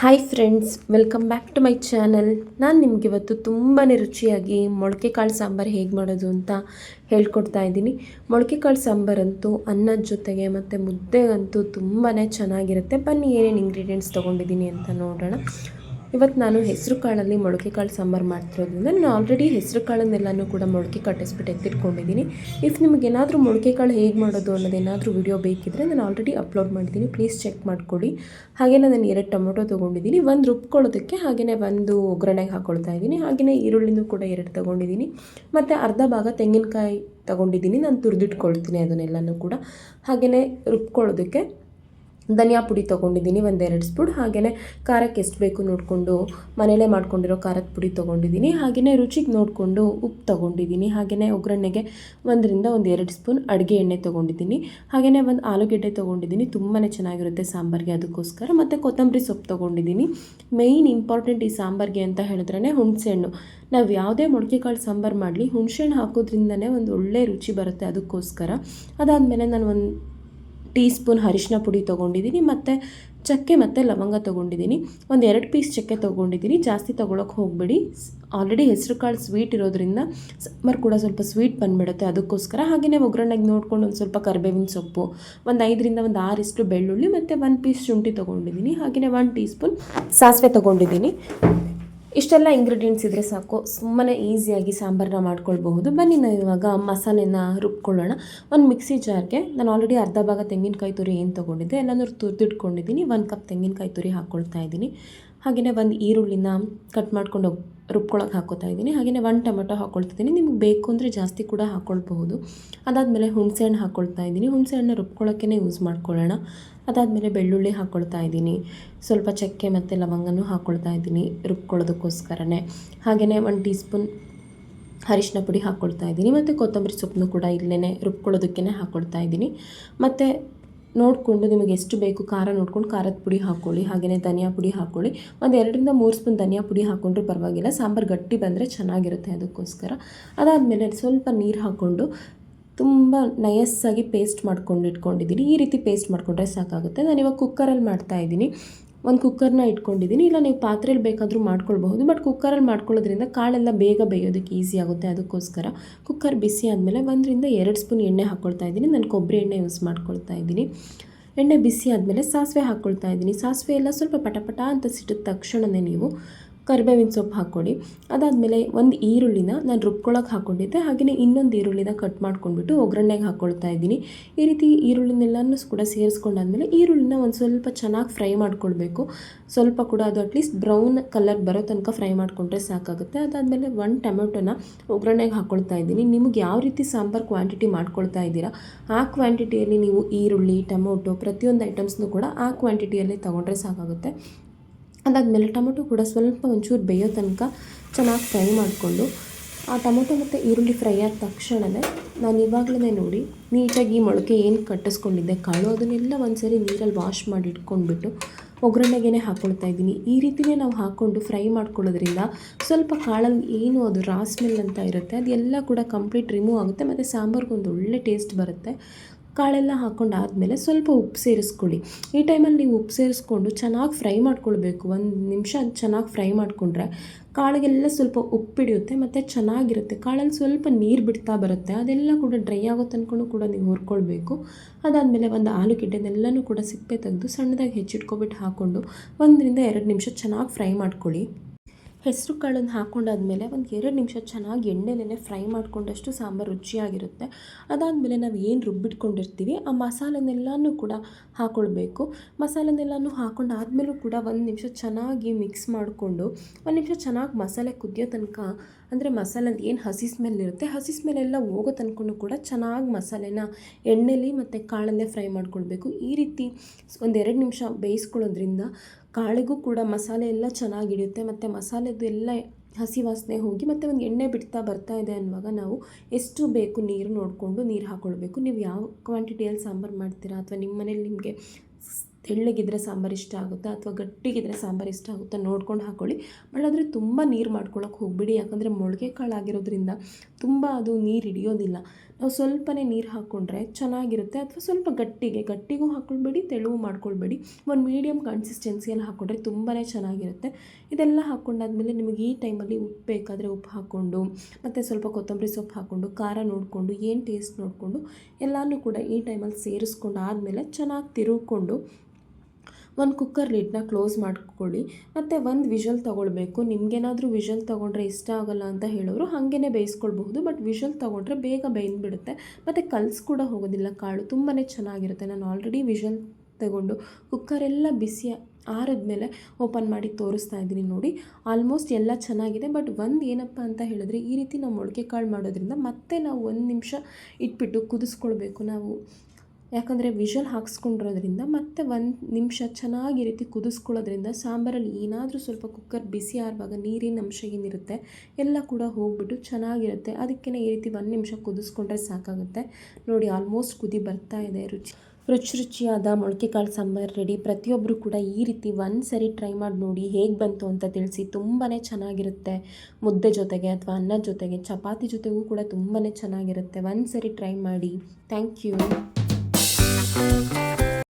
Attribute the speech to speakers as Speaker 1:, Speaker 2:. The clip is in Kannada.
Speaker 1: Hi friends welcome back to my channel ನಾನು ನಿಮ್ಗೆ ಇವತ್ತು ತುಂಬಾ ರುಚಿಯಾಗಿ ಮೊಳಕೆ ಕಾಳು ಸಾಂಬಾರು ಹೇಗೆ ಮಾಡೋದು ಅಂತ ಹೇಳ್ಕೊಡ್ತಾ ಇದ್ದೀನಿ. ಮೊಳಕೆ ಕಾಳು ಸಾಂಬಾರಂತೂ ಅನ್ನದ ಜೊತೆಗೆ ಮತ್ತು ಮುದ್ದೆಗಂತೂ ತುಂಬಾ ಚೆನ್ನಾಗಿರುತ್ತೆ. ಬನ್ನಿ ಏನೇನು ಇಂಗ್ರೀಡಿಯೆಂಟ್ಸ್ ತೊಗೊಂಡಿದ್ದೀನಿ ಅಂತ ನೋಡೋಣ. ಇವತ್ತು ನಾನು ಹೆಸರು ಕಾಳಲ್ಲಿ ಮೊಳಕೆ ಕಾಳು ಸಾಂಬಾರು ಮಾಡ್ತಿರೋದ್ರಿಂದ ನಾನು ಆಲ್ರೆಡಿ ಹೆಸರು ಕಾಳನ್ನೆಲ್ಲನೂ ಕೂಡ ಮೊಳಕೆ ಕಟ್ಟಿಸ್ಬಿಟ್ಟು ಎತ್ತಿಟ್ಕೊಂಡಿದ್ದೀನಿ ಇಫ್ ನಿಮಗೆ ಏನಾದರೂ ಮೊಳಕೆ ಕಾಳು ಹೇಗೆ ಮಾಡೋದು ಅನ್ನೋದೇನಾದರೂ ವಿಡಿಯೋ ಬೇಕಿದ್ದರೆ ನಾನು ಆಲ್ರೆಡಿ ಅಪ್ಲೋಡ್ ಮಾಡಿದ್ದೀನಿ ಪ್ಲೀಸ್ ಚೆಕ್ ಮಾಡ್ಕೊಳ್ಳಿ. ಹಾಗೆ ನಾನು ಎರಡು ಟೊಮೊಟೊ ತೊಗೊಂಡಿದ್ದೀನಿ. ಒಂದು ರುಬ್ಕೊಳ್ಳೋದಕ್ಕೆ ಹಾಗೆಯೇ ಒಂದು ಒಗ್ಗರಣೆಗೆ ಹಾಕ್ಕೊಳ್ತಾ ಇದ್ದೀನಿ. ಹಾಗೆಯೇ ಈರುಳ್ಳಿನೂ ಕೂಡ ಎರಡು ತೊಗೊಂಡಿದ್ದೀನಿ. ಮತ್ತು ಅರ್ಧ ಭಾಗ ತೆಂಗಿನಕಾಯಿ ತೊಗೊಂಡಿದ್ದೀನಿ. ನಾನು ತುರಿದಿಟ್ಕೊಳ್ತೀನಿ ಅದನ್ನೆಲ್ಲನೂ ಕೂಡ. ಹಾಗೆಯೇ ರುಬ್ಕೊಳ್ಳೋದಕ್ಕೆ ಧನಿಯಾ ಪುಡಿ ತೊಗೊಂಡಿದ್ದೀನಿ, ಒಂದೆರಡು ಸ್ಪೂನ್. ಹಾಗೆಯೇ ಖಾರಕ್ಕೆ ಎಷ್ಟು ಬೇಕು ನೋಡಿಕೊಂಡು, ಮನೇಲೇ ಮಾಡ್ಕೊಂಡಿರೋ ಖಾರದ ಪುಡಿ ತೊಗೊಂಡಿದ್ದೀನಿ. ಹಾಗೆಯೇ ರುಚಿಗೆ ನೋಡಿಕೊಂಡು ಉಪ್ಪು ತೊಗೊಂಡಿದ್ದೀನಿ. ಹಾಗೆಯೇ ಒಗ್ಗರಣೆಗೆ ಒಂದರಿಂದ ಒಂದು ಎರಡು ಸ್ಪೂನ್ ಅಡುಗೆ ಎಣ್ಣೆ ತೊಗೊಂಡಿದ್ದೀನಿ. ಹಾಗೆಯೇ ಒಂದು ಆಲೂಗೆಡ್ಡೆ ತೊಗೊಂಡಿದ್ದೀನಿ. ತುಂಬಾ ಚೆನ್ನಾಗಿರುತ್ತೆ ಸಾಂಬಾರಿಗೆ ಅದಕ್ಕೋಸ್ಕರ. ಮತ್ತು ಕೊತ್ತಂಬರಿ ಸೊಪ್ಪು ತೊಗೊಂಡಿದ್ದೀನಿ. ಮೇಯ್ನ್ ಇಂಪಾರ್ಟೆಂಟ್ ಈ ಸಾಂಬಾರಿಗೆ ಅಂತ ಹೇಳಿದ್ರೆ ಹುಣಸೆಹಣ್ಣು. ನಾವು ಯಾವುದೇ ಮೊಳಕೆ ಕಾಳು ಸಾಂಬಾರು ಮಾಡಲಿ, ಹುಣಸೆಹಣ್ಣು ಹಾಕೋದ್ರಿಂದನೇ ಒಂದು ಒಳ್ಳೆ ರುಚಿ ಬರುತ್ತೆ ಅದಕ್ಕೋಸ್ಕರ. ಅದಾದಮೇಲೆ ನಾನು ಒಂದು ಟೀ ಸ್ಪೂನ್ ಅರಿಶಿನ ಪುಡಿ ತೊಗೊಂಡಿದ್ದೀನಿ ಮತ್ತು ಚಕ್ಕೆ ಮತ್ತು ಲವಂಗ ತೊಗೊಂಡಿದ್ದೀನಿ. ಒಂದು ಎರಡು ಪೀಸ್ ಚಕ್ಕೆ ತೊಗೊಂಡಿದ್ದೀನಿ. ಜಾಸ್ತಿ ತೊಗೊಳಕ್ಕೆ ಹೋಗಬೇಡಿ. ಆಲ್ರೆಡಿ ಹೆಸರು ಕಾಳು ಸ್ವೀಟ್ ಇರೋದ್ರಿಂದ ಸಾಂಬಾರು ಕೂಡ ಸ್ವಲ್ಪ ಸ್ವೀಟ್ ಬಂದುಬಿಡುತ್ತೆ. ಅದಕ್ಕೋಸ್ಕರ ಹಾಗೆಯೇ ಒಗ್ಗರಣೆಗೆ ನೋಡ್ಕೊಂಡು ಒಂದು ಸ್ವಲ್ಪ ಕರಿಬೇವಿನ ಸೊಪ್ಪು, ಒಂದು ಐದರಿಂದ ಒಂದು ಆರಿಷ್ಟು ಬೆಳ್ಳುಳ್ಳಿ ಮತ್ತು ಒಂದು ಪೀಸ್ ಶುಂಠಿ ತೊಗೊಂಡಿದ್ದೀನಿ. ಹಾಗೆಯೇ ಒನ್ ಟೀ ಸ್ಪೂನ್ ಸಾಸಿವೆ ತೊಗೊಂಡಿದ್ದೀನಿ. ಇಷ್ಟೆಲ್ಲ ಇಂಗ್ರೀಡಿಯೆಂಟ್ಸ್ ಇದ್ದರೆ ಸಾಕು. ಸುಮ್ಮನೆ ಈಸಿಯಾಗಿ ಸಾಂಬಾರನ್ನ ಮಾಡ್ಕೊಳ್ಬಹುದು. ಬನ್ನಿ ನಾವು ಇವಾಗ ಮಸಾಲೆನ ರುಬ್ಕೊಳ್ಳೋಣ. ಒಂದು ಮಿಕ್ಸಿ ಜಾರ್ಗೆ ನಾನು ಆಲ್ರೆಡಿ ಅರ್ಧ ಭಾಗ ತೆಂಗಿನಕಾಯಿ ತುರಿ ಏನು ತೊಗೊಂಡಿದ್ದೆ, ಎಲ್ಲನೂ ತುರಿದಿಟ್ಕೊಂಡಿದ್ದೀನಿ. ಒಂದು ಕಪ್ ತೆಂಗಿನಕಾಯಿ ತುರಿ ಹಾಕ್ಕೊಳ್ತಾ ಇದ್ದೀನಿ. ಹಾಗೆಯೇ ಒಂದು ಈರುಳ್ಳಿನ ಕಟ್ ಮಾಡ್ಕೊಂಡು ರುಬ್ಕೊಳಕ್ಕೆ ಹಾಕೋತಾ ಇದ್ದೀನಿ. ಹಾಗೆಯೇ ಒಂದು ಟೊಮೆಟೊ ಹಾಕ್ಕೊಳ್ತಿದ್ದೀನಿ ನಿಮ್ಗೆ ಬೇಕು ಅಂದರೆ ಜಾಸ್ತಿ ಕೂಡ ಹಾಕ್ಕೊಳ್ಬಹುದು ಅದಾದಮೇಲೆ ಹುಣಸೆಹಣ್ಣು ಹಾಕ್ಕೊಳ್ತಾ ಇದ್ದೀನಿ. ಹುಣಸೆಹಣ್ಣು ರುಬ್ಕೊಳ್ಳೋಕ್ಕೇ ಯೂಸ್ ಮಾಡ್ಕೊಳ್ಳೋಣ. ಅದಾದಮೇಲೆ ಬೆಳ್ಳುಳ್ಳಿ ಹಾಕ್ಕೊಳ್ತಾ ಇದ್ದೀನಿ. ಸ್ವಲ್ಪ ಚಕ್ಕೆ ಮತ್ತು ಲವಂಗನೂ ಹಾಕ್ಕೊಳ್ತಾ ಇದ್ದೀನಿ ರುಬ್ಕೊಳ್ಳೋದಕ್ಕೋಸ್ಕರನೇ. ಹಾಗೆಯೇ ಒಂದು ಟೀ ಸ್ಪೂನ್ ಅರಿಶಿನ ಪುಡಿ ಹಾಕ್ಕೊಳ್ತಾ ಇದ್ದೀನಿ. ಮತ್ತು ಕೊತ್ತಂಬರಿ ಸೊಪ್ಪನ್ನು ಕೂಡ ಇಲ್ಲೇ ರುಬ್ಕೊಳ್ಳೋದಕ್ಕೇ ಹಾಕ್ಕೊಳ್ತಾ ಇದ್ದೀನಿ. ಮತ್ತು ನೋಡಿಕೊಂಡು ನಿಮಗೆ ಎಷ್ಟು ಬೇಕು ಖಾರ ನೋಡ್ಕೊಂಡು ಖಾರದ ಪುಡಿ ಹಾಕ್ಕೊಳ್ಳಿ ಹಾಗೆಯೇ ಧನಿಯಾ ಪುಡಿ ಹಾಕ್ಕೊಳ್ಳಿ. ಒಂದು ಎರಡರಿಂದ ಮೂರು ಸ್ಪೂನ್ ಧನಿಯಾ ಪುಡಿ ಹಾಕ್ಕೊಂಡ್ರೂ ಪರವಾಗಿಲ್ಲ. ಸಾಂಬಾರು ಗಟ್ಟಿ ಬಂದರೆ ಚೆನ್ನಾಗಿರುತ್ತೆ ಅದಕ್ಕೋಸ್ಕರ. ಅದಾದಮೇಲೆ ಸ್ವಲ್ಪ ನೀರು ಹಾಕ್ಕೊಂಡು ತುಂಬ ನಯಸ್ಸಾಗಿ ಪೇಸ್ಟ್ ಮಾಡ್ಕೊಂಡು ಇಟ್ಕೊಂಡಿದ್ದೀನಿ. ಈ ರೀತಿ ಪೇಸ್ಟ್ ಮಾಡಿಕೊಂಡ್ರೆ ಸಾಕಾಗುತ್ತೆ. ನಾನು ಇವಾಗ ಕುಕ್ಕರಲ್ಲಿ ಮಾಡ್ತಾಯಿದ್ದೀನಿ ಒಂದು ಕುಕ್ಕರ್ನ ಇಟ್ಕೊಂಡಿದ್ದೀನಿ. ಇಲ್ಲ, ನೀವು ಪಾತ್ರೆಯಲ್ಲಿ ಬೇಕಾದರೂ ಮಾಡ್ಕೊಳ್ಬಹುದು. ಬಟ್ ಕುಕ್ಕರಲ್ಲಿ ಮಾಡ್ಕೊಳ್ಳೋದ್ರಿಂದ ಕಾಳೆಲ್ಲ ಬೇಗ ಬೇಯೋದಕ್ಕೆ ಈಸಿ ಆಗುತ್ತೆ ಅದಕ್ಕೋಸ್ಕರ. ಕುಕ್ಕರ್ ಬಿಸಿ ಆದಮೇಲೆ ಒಂದರಿಂದ ಎರಡು ಸ್ಪೂನ್ ಎಣ್ಣೆ ಹಾಕ್ಕೊಳ್ತಾ ಇದ್ದೀನಿ. ನಾನು ಕೊಬ್ಬರಿ ಎಣ್ಣೆ ಯೂಸ್ ಮಾಡ್ಕೊಳ್ತಾ ಇದ್ದೀನಿ. ಎಣ್ಣೆ ಬಿಸಿ ಆದಮೇಲೆ ಸಾಸಿವೆ ಹಾಕ್ಕೊಳ್ತಾ ಇದ್ದೀನಿ. ಸಾಸಿವೆ ಎಲ್ಲ ಸ್ವಲ್ಪ ಪಟಪಟ ಅಂತ ಸಿಟ್ಟಿದ ತಕ್ಷಣವೇ ನೀವು ಕರಿಬೇವಿನ ಸೊಪ್ಪು ಹಾಕ್ಕೊಳ್ಳಿ. ಅದಾದಮೇಲೆ ಒಂದು ಈರುಳ್ಳಿನ ನಾನು ರುಬ್ಕೊಳಕ್ಕೆ ಹಾಕ್ಕೊಂಡಿದ್ದೆ ಹಾಗೆಯೇ ಇನ್ನೊಂದು ಈರುಳ್ಳಿನ ಕಟ್ ಮಾಡ್ಕೊಂಡ್ಬಿಟ್ಟು ಒಗ್ಗರಣೆಗೆ ಹಾಕ್ಕೊಳ್ತಾ ಇದ್ದೀನಿ. ಈ ರೀತಿ ಈರುಳ್ಳಿನೆಲ್ಲನೂ ಕೂಡ ಸೇರಿಸ್ಕೊಂಡಾದ್ಮೇಲೆ ಈರುಳ್ಳಿನ ಒಂದು ಸ್ವಲ್ಪ ಚೆನ್ನಾಗಿ ಫ್ರೈ ಮಾಡ್ಕೊಳ್ಬೇಕು. ಸ್ವಲ್ಪ ಕೂಡ ಅದು ಅಟ್ಲೀಸ್ಟ್ ಬ್ರೌನ್ ಕಲರ್ ಬರೋ ತನಕ ಫ್ರೈ ಮಾಡಿಕೊಂಡ್ರೆ ಸಾಕಾಗುತ್ತೆ. ಅದಾದಮೇಲೆ ಒಂದು ಟೊಮೆಟೊನ ಒಗ್ಗರಣೆಗೆ ಹಾಕ್ಕೊಳ್ತಾ ಇದ್ದೀನಿ. ನಿಮಗೆ ಯಾವ ರೀತಿ ಸಾಂಬಾರು ಕ್ವಾಂಟಿಟಿ ಮಾಡ್ಕೊಳ್ತಾ ಇದ್ದೀರಾ, ಆ ಕ್ವಾಂಟಿಟಿಯಲ್ಲಿ ನೀವು ಈರುಳ್ಳಿ, ಟೊಮೊಟೊ ಪ್ರತಿಯೊಂದು ಐಟಮ್ಸ್ನೂ ಕೂಡ ಆ ಕ್ವಾಂಟಿಟಿಯಲ್ಲಿ ತೊಗೊಂಡ್ರೆ ಸಾಕಾಗುತ್ತೆ. ಅದಾದಮೇಲೆ ಟೊಮೊಟೊ ಕೂಡ ಸ್ವಲ್ಪ ಒಂಚೂರು ಬೇಯೋ ತನಕ ಚೆನ್ನಾಗಿ ಫ್ರೈ ಮಾಡಿಕೊಂಡು, ಆ ಟೊಮೊಟೊ ಮತ್ತು ಈರುಳ್ಳಿ ಫ್ರೈ ಆದ ತಕ್ಷಣವೇ ನಾನು ಇವಾಗಲೇ ನೋಡಿ ನೀಟಾಗಿ ಮೊಳಕೆ ಏನು ಕಟ್ಟಿಸ್ಕೊಂಡಿದ್ದೆ ಕಾಳು, ಅದನ್ನೆಲ್ಲ ಒಂದು ಸರಿ ನೀರಲ್ಲಿ ವಾಶ್ ಮಾಡಿ ಇಟ್ಕೊಂಡ್ಬಿಟ್ಟು ಒಗ್ಗರಣೆಗೆ ಹಾಕ್ಕೊಳ್ತಾ ಇದ್ದೀನಿ. ಈ ರೀತಿಯೇ ನಾವು ಹಾಕ್ಕೊಂಡು ಫ್ರೈ ಮಾಡ್ಕೊಳ್ಳೋದ್ರಿಂದ ಸ್ವಲ್ಪ ಕಾಳಲ್ಲಿ ಏನು ಅದು ರಾ ಸ್ಮೆಲ್ ಅಂತ ಇರುತ್ತೆ, ಅದೆಲ್ಲ ಕೂಡ ಕಂಪ್ಲೀಟ್ ರಿಮೂವ್ ಆಗುತ್ತೆ, ಮತ್ತು ಸಾಂಬಾರ್ಗೊಂದು ಒಳ್ಳೆ ಟೇಸ್ಟ್ ಬರುತ್ತೆ. ಕಾಳೆಲ್ಲ ಹಾಕ್ಕೊಂಡಾದಮೇಲೆ ಸ್ವಲ್ಪ ಉಪ್ಪು ಸೇರಿಸ್ಕೊಳ್ಳಿ. ಈ ಟೈಮಲ್ಲಿ ನೀವು ಉಪ್ಪು ಸೇರಿಸ್ಕೊಂಡು ಚೆನ್ನಾಗಿ ಫ್ರೈ ಮಾಡ್ಕೊಳ್ಬೇಕು. ಒಂದು ನಿಮಿಷ ಚೆನ್ನಾಗಿ ಫ್ರೈ ಮಾಡಿಕೊಂಡ್ರೆ ಕಾಳಿಗೆಲ್ಲ ಸ್ವಲ್ಪ ಉಪ್ಪು ಹಿಡಿಯುತ್ತೆ ಮತ್ತು ಚೆನ್ನಾಗಿರುತ್ತೆ. ಕಾಳಲ್ಲಿ ಸ್ವಲ್ಪ ನೀರು ಬಿಡ್ತಾ ಬರುತ್ತೆ. ಅದೆಲ್ಲ ಕೂಡ ಡ್ರೈ ಆಗೋ ತನಕ ಕೂಡ ನೀವು ಹುರ್ಕೊಳ್ಬೇಕು. ಅದಾದಮೇಲೆ ಒಂದು ಆಲೂಗೆಡ್ಡೆನೆಲ್ಲನೂ ಕೂಡ ಸಿಪ್ಪೆ ತೆಗೆದು ಸಣ್ಣದಾಗಿ ಹೆಚ್ಚಿಟ್ಕೊಬಿಟ್ಟು ಹಾಕ್ಕೊಂಡು ಒಂದರಿಂದ ಎರಡು ನಿಮಿಷ ಚೆನ್ನಾಗಿ ಫ್ರೈ ಮಾಡ್ಕೊಳ್ಳಿ. ಹೆಸರು ಕಾಳನ್ನು ಹಾಕ್ಕೊಂಡಾದ್ಮೇಲೆ ಒಂದು ಎರಡು ನಿಮಿಷ ಚೆನ್ನಾಗಿ ಎಣ್ಣೆಲೇ ಫ್ರೈ ಮಾಡಿಕೊಂಡಷ್ಟು ಸಾಂಬಾರು ರುಚಿಯಾಗಿರುತ್ತೆ. ಅದಾದಮೇಲೆ ನಾವು ಏನು ರುಬ್ಬಿಟ್ಕೊಂಡಿರ್ತೀವಿ, ಆ ಮಸಾಲೆನೆಲ್ಲನೂ ಕೂಡ ಹಾಕ್ಕೊಳ್ಬೇಕು ಮಸಾಲೆನೆಲ್ಲನೂ ಹಾಕ್ಕೊಂಡಾದ್ಮೇಲೂ ಕೂಡ ಒಂದು ನಿಮಿಷ ಚೆನ್ನಾಗಿ ಮಿಕ್ಸ್ ಮಾಡಿಕೊಂಡು, ಒಂದು ನಿಮಿಷ ಚೆನ್ನಾಗಿ ಮಸಾಲೆ ಕುದಿಯೋ ತನಕ ಅಂದರೆ ಮಸಾಲೆದು ಏನು ಹಸಿ ಸ್ಮೆಲ್ ಇರುತ್ತೆ, ಹಸಿ ಸ್ಮೆಲ್ಲೆಲ್ಲ ಹೋಗೋ ತನಕ ಕೂಡ ಚೆನ್ನಾಗಿ ಮಸಾಲೆನ ಎಣ್ಣೆಲಿ ಮತ್ತು ಕಾಳಲ್ಲೇ ಫ್ರೈ ಮಾಡ್ಕೊಳ್ಬೇಕು. ಈ ರೀತಿ ಒಂದೆರಡು ನಿಮಿಷ ಬೇಯಿಸ್ಕೊಳ್ಳೋದ್ರಿಂದ ಕಾಳಿಗೂ ಕೂಡ ಮಸಾಲೆ ಎಲ್ಲ ಚೆನ್ನಾಗಿ ಹಿಡಿಯುತ್ತೆ. ಮತ್ತು ಮಸಾಲೆದು ಎಲ್ಲ ಹಸಿ ವಾಸನೆ ಹೋಗಿ ಮತ್ತು ಒಂದು ಎಣ್ಣೆ ಬಿಡ್ತಾ ಬರ್ತಾ ಇದೆ ಅನ್ನುವಾಗ ನಾವು ಎಷ್ಟು ಬೇಕು ನೀರು ನೋಡಿಕೊಂಡು ನೀರು ಹಾಕ್ಕೊಳ್ಬೇಕು ನೀವು ಯಾವ ಕ್ವಾಂಟಿಟಿಯಲ್ಲಿ ಸಾಂಬಾರು ಮಾಡ್ತೀರಾ? ಅಥವಾ ನಿಮ್ಮ ಮನೇಲಿ ನಿಮಗೆ ತೆಳ್ಳಗಿದ್ರೆ ಸಾಂಬಾರು ಇಷ್ಟ ಆಗುತ್ತಾ ಅಥವಾ ಗಟ್ಟಿಗಿದ್ರೆ ಸಾಂಬಾರು ಇಷ್ಟ ಆಗುತ್ತಾ ನೋಡ್ಕೊಂಡು ಹಾಕ್ಕೊಳ್ಳಿ ಬಟ್ ಆದರೆ ತುಂಬ ನೀರು ಮಾಡ್ಕೊಳ್ಳೋಕೆ ಹೋಗಬೇಡಿ. ಯಾಕಂದರೆ ಮೊಳಕೆ ಕಾಳು ಆಗಿರೋದ್ರಿಂದ ತುಂಬ ಅದು ನೀರು ಹಿಡಿಯೋದಿಲ್ಲ. ನಾವು ಸ್ವಲ್ಪನೇ ನೀರು ಹಾಕ್ಕೊಂಡ್ರೆ ಚೆನ್ನಾಗಿರುತ್ತೆ ಅಥವಾ ಸ್ವಲ್ಪ ಗಟ್ಟಿಗೆ, ಗಟ್ಟಿಗೂ ಹಾಕ್ಕೊಳ್ಬೇಡಿ ತೆಳುವು ಮಾಡ್ಕೊಳ್ಬೇಡಿ. ಒಂದು ಮೀಡಿಯಮ್ ಕನ್ಸಿಸ್ಟೆನ್ಸಿಯಲ್ಲಿ ಹಾಕ್ಕೊಂಡ್ರೆ ತುಂಬಾ ಚೆನ್ನಾಗಿರುತ್ತೆ. ಇದೆಲ್ಲ ಹಾಕ್ಕೊಂಡಾದ್ಮೇಲೆ ನಿಮಗೆ ಈ ಟೈಮಲ್ಲಿ ಉಪ್ಪು ಬೇಕಾದರೆ ಉಪ್ಪು ಹಾಕ್ಕೊಂಡು ಮತ್ತು ಸ್ವಲ್ಪ ಕೊತ್ತಂಬರಿ ಸೊಪ್ಪು ಹಾಕ್ಕೊಂಡು ಖಾರ ನೋಡಿಕೊಂಡು, ಏನು ಟೇಸ್ಟ್ ನೋಡಿಕೊಂಡು ಎಲ್ಲನೂ ಕೂಡ ಈ ಟೈಮಲ್ಲಿ ಸೇರಿಸ್ಕೊಂಡು ಆದಮೇಲೆ ಚೆನ್ನಾಗಿ ತಿರುಗಿಕೊಂಡು ಒಂದು ಕುಕ್ಕರ್ ಲಿಡ್ನ ಕ್ಲೋಸ್ ಮಾಡ್ಕೊಳ್ಳಿ. ಮತ್ತು ಒಂದು ವಿಷಲ್ ತೊಗೊಳ್ಬೇಕು. ನಿಮಗೇನಾದರೂ ವಿಷಲ್ ತೊಗೊಂಡ್ರೆ ಇಷ್ಟ ಆಗೋಲ್ಲ ಅಂತ ಹೇಳೋರು ಹಾಗೇ ಬೇಯಿಸ್ಕೊಳ್ಬಹುದು. ಬಟ್ ವಿಷಲ್ ತೊಗೊಂಡ್ರೆ ಬೇಗ ಬೇಯ್ದುಬಿಡುತ್ತೆ ಮತ್ತು ಕಲ್ಸ್ ಕೂಡ ಹೋಗೋದಿಲ್ಲ ಕಾಳು. ತುಂಬಾ ಚೆನ್ನಾಗಿರುತ್ತೆ. ನಾನು ಆಲ್ರೆಡಿ ವಿಷಲ್ ತಗೊಂಡು ಕುಕ್ಕರೆಲ್ಲ ಬಿಸಿ ಆರಿದ್ಮೇಲೆ ಓಪನ್ ಮಾಡಿ ತೋರಿಸ್ತಾ ಇದ್ದೀನಿ ನೋಡಿ. ಆಲ್ಮೋಸ್ಟ್ ಎಲ್ಲ ಚೆನ್ನಾಗಿದೆ. ಬಟ್ ಒಂದು ಏನಪ್ಪ ಅಂತ ಹೇಳಿದ್ರೆ ಈ ರೀತಿ ನಾವು ಮೊಳಕೆ ಕಾಳು ಮಾಡೋದ್ರಿಂದ ಮತ್ತೆ ನಾವು ಒಂದು ನಿಮಿಷ ಇಟ್ಬಿಟ್ಟು ಕುದಿಸ್ಕೊಳ್ಬೇಕು. ನಾವು ಯಾಕಂದರೆ ವಿಷಲ್ ಹಾಕ್ಸ್ಕೊಂಡಿರೋದ್ರಿಂದ ಮತ್ತೆ ಒಂದು ನಿಮಿಷ ಚೆನ್ನಾಗಿ ರೀತಿ ಕುದಿಸ್ಕೊಳ್ಳೋದ್ರಿಂದ ಸಾಂಬಾರಲ್ಲಿ ಏನಾದರೂ ಸ್ವಲ್ಪ ಕುಕ್ಕರ್ ಬಿಸಿ ಆರುವಾಗ ನೀರಿನ ಅಂಶ ಏನಿರುತ್ತೆ ಎಲ್ಲ ಕೂಡ ಹೋಗ್ಬಿಟ್ಟು ಚೆನ್ನಾಗಿರುತ್ತೆ. ಅದಕ್ಕೆ ಈ ರೀತಿ ಒಂದು ನಿಮಿಷ ಕುದಿಸ್ಕೊಂಡ್ರೆ ಸಾಕಾಗುತ್ತೆ. ನೋಡಿ ಆಲ್ಮೋಸ್ಟ್ ಕುದಿ ಬರ್ತಾ ಇದೆ ರುಚಿ. ರುಚಿ ರುಚಿಯಾದ ಮೊಳಕೆ ಕಾಳು ಸಾಂಬಾರು ರೆಡಿ ಪ್ರತಿಯೊಬ್ಬರು ಕೂಡ ಈ ರೀತಿ ಒಂದು ಸರಿ ಟ್ರೈ ಮಾಡಿ ನೋಡಿ ಹೇಗೆ ಬಂತು ಅಂತ ತಿಳಿಸಿ. ತುಂಬಾ ಚೆನ್ನಾಗಿರುತ್ತೆ. ಮುದ್ದೆ ಜೊತೆಗೆ ಅಥವಾ ಅನ್ನದ ಜೊತೆಗೆ, ಚಪಾತಿ ಜೊತೆಗೂ ಕೂಡ ತುಂಬಾ ಚೆನ್ನಾಗಿರುತ್ತೆ. ಒಂದು ಸರಿ ಟ್ರೈ ಮಾಡಿ. Thank you Thank you.